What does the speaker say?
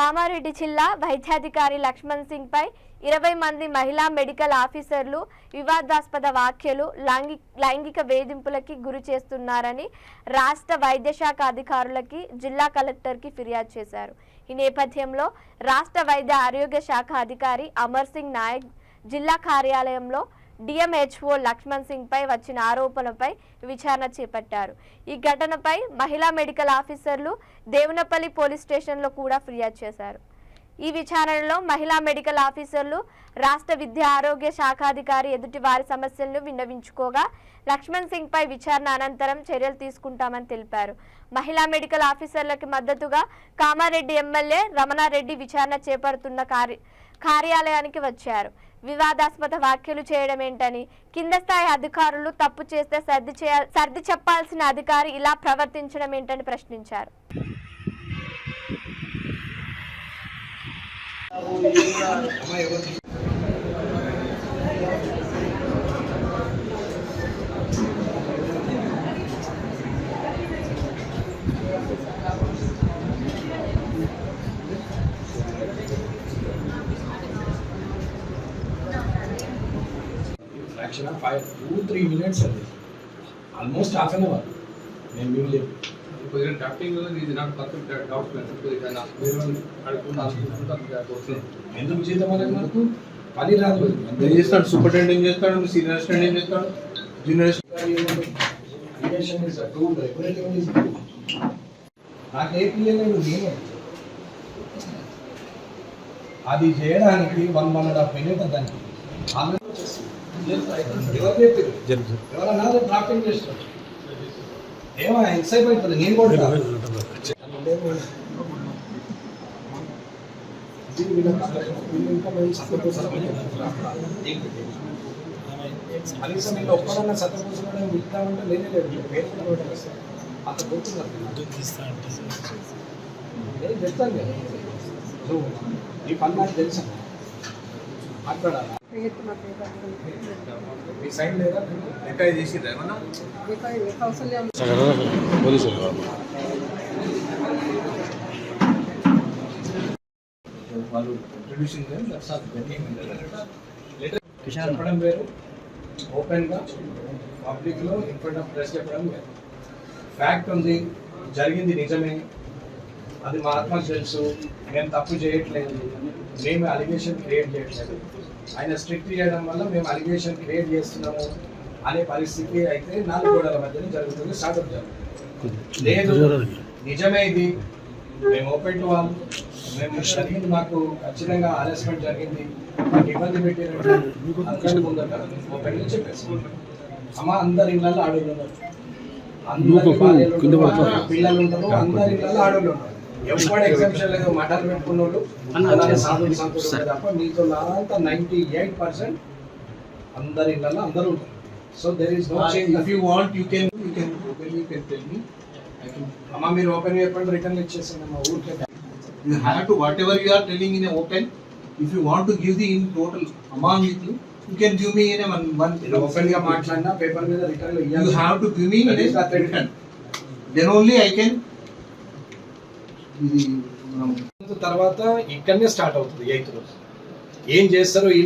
కామారెడ్డి జిల్లా వైద్యాధికారి లక్ష్మణ్ సింగ్ పై ఇరవై మంది మహిళా మెడికల్ ఆఫీసర్లు వివాదాస్పద వ్యాఖ్యలు లైంగిక వేధింపులకి గురి చేస్తున్నారని రాష్ట్ర వైద్య శాఖ అధికారులకి జిల్లా కలెక్టర్కి ఫిర్యాదు చేశారు. ఈ నేపథ్యంలో రాష్ట్ర వైద్య ఆరోగ్య శాఖ అధికారి అమర్ సింగ్ నాయక్ జిల్లా కార్యాలయంలో డిఎంహెచ్ఓ లక్ష్మణ్ సింగ్ పై వచ్చిన ఆరోపణలపై విచారణ చేపట్టారు. ఈ ఘటనపై మహిళా మెడికల్ ఆఫీసర్లు దేవునపల్లి పోలీస్ స్టేషన్లో కూడా ఫిర్యాదు చేశారు. ఈ విచారణలో మహిళా మెడికల్ ఆఫీసర్లు రాష్ట్ర విద్యా ఆరోగ్య శాఖాధికారి ఎదుటి వారి సమస్యలను విన్నవించుకోగా లక్ష్మణ్ సింగ్ పై విచారణ అనంతరం చర్యలు తీసుకుంటామని తెలిపారు. మహిళా మెడికల్ ఆఫీసర్లకి మద్దతుగా కామారెడ్డి ఎమ్మెల్యే రమణారెడ్డి విచారణ చేపడుతున్న కార్య కార్యాలయానికి వచ్చారు. వివాదాస్పద వ్యాఖ్యలు చేయడం ఏంటని కింద స్థాయి అధికారులు తప్పు చేస్తే సర్ది చేయ సర్ది చెప్పాల్సిన అధికారి ఇలా ప్రవర్తించడం ఏంటని ప్రశ్నించారు. fraction of five, two, three minutes అది ఆల్మోస్ట్ హాఫ్ అన్ అవర్ నేను మీకు కొద్దిగా డ్రాఫ్టింగ్ ఇది నాట్ పర్ఫెక్ట్ డాక్యుమెంట్ కొద్దిగా నాకు మీరు అడుగుతున్నా ఎందుకు చేద్దాం అనేది మనకు? పని రాదు. ఏం చేస్తాడు? సూపరింటెండెంట్ చేస్తాడు? సీనియర్ అసిస్టెంట్ ఏం చేస్తాడు జూనియర్. నాకు ఏ పిల్లలు నేనే. అది చేయడానికి one one and half minute దానికి. ఎవరు చెప్పారు? ఎవరన్నా డ్రాఫ్టింగ్ చేస్తారు. ఏమో ఎంతసేపు అవుతుంది నేను కూడా కనీసం వీళ్ళు ఒక్కడన్నా సత్యపోసడం విద్దామంటే లేనే లేదు పేరు కూడా. అంత గుర్తున్నారు నేను చెప్తాను కదా. ఈ పని నాకు తెలుసా? ఇంట్రడ్యూసింగ్ చెప్పడం వేరు. ఓపెన్గా పబ్లిక్లో ఇన్ ఫ్రంట్ ఆఫ్ ప్రెస్ చెప్పడం వేరు. ఫ్యాక్ట్ ఉంది జరిగింది నిజమే. అది మా ఆత్మకు తెలుసు. మేము తప్పు చేయట్లేదు. మేము అలిగేషన్ క్రియేట్ చేయట్లేదు. ఆయన స్ట్రిక్ట్ చేయడం వల్ల మేము అలిగేషన్ క్రియేట్ చేస్తున్నాము అనే పరిస్థితి అయితే నాలుగు గోడల మధ్యన జరుగుతుంది స్టార్ట్అప్ జరుగుతుంది. లేదు నిజమే ఇది. మేము ఓపెన్ టు వాళ్ళు మేము జరిగింది మాకు ఖచ్చితంగా హారాస్మెంట్ జరిగింది. మాకు ఇబ్బంది పెట్టారంటే అందరి ముందట ఓపెన్ చెప్పేసి అమ్మ అందరి ఇళ్ళల్లో ఆడోళ్ళు ఉన్నారు. అందరి పిల్లలు ఉంటారు అందరి ఇళ్ళల్లో ఆడోళ్ళు ఉన్నారు. ఎవరు ఎగ్జామ్షన్ లేదు మఠాలు పెట్టుకున్న వాళ్ళు అలానే సాధువులు సంతులు ఉంటారు తప్ప మీతో అంతా నైన్టీ ఎయిట్ పర్సెంట్ అందరి ఇళ్ళల్లో అందరూ ఉంటారు. So there is no change if you want you can you can open you can tell me అమ్మ మీరు ఓపెన్ చెప్పండి రిటర్న్ ఇచ్చేసాను అమ్మ ఊరికే. You have to whatever you are telling in open if you want to give the in total among with you you can give me in one one మీరు ఓపెన్గా మాట్లాడినా paper మీద return you have to give me return then only I can ఇది తర్వాత ఇక్కడనే start అవుతుంది eighth రోజు. ఏం చేస్తారో ఈ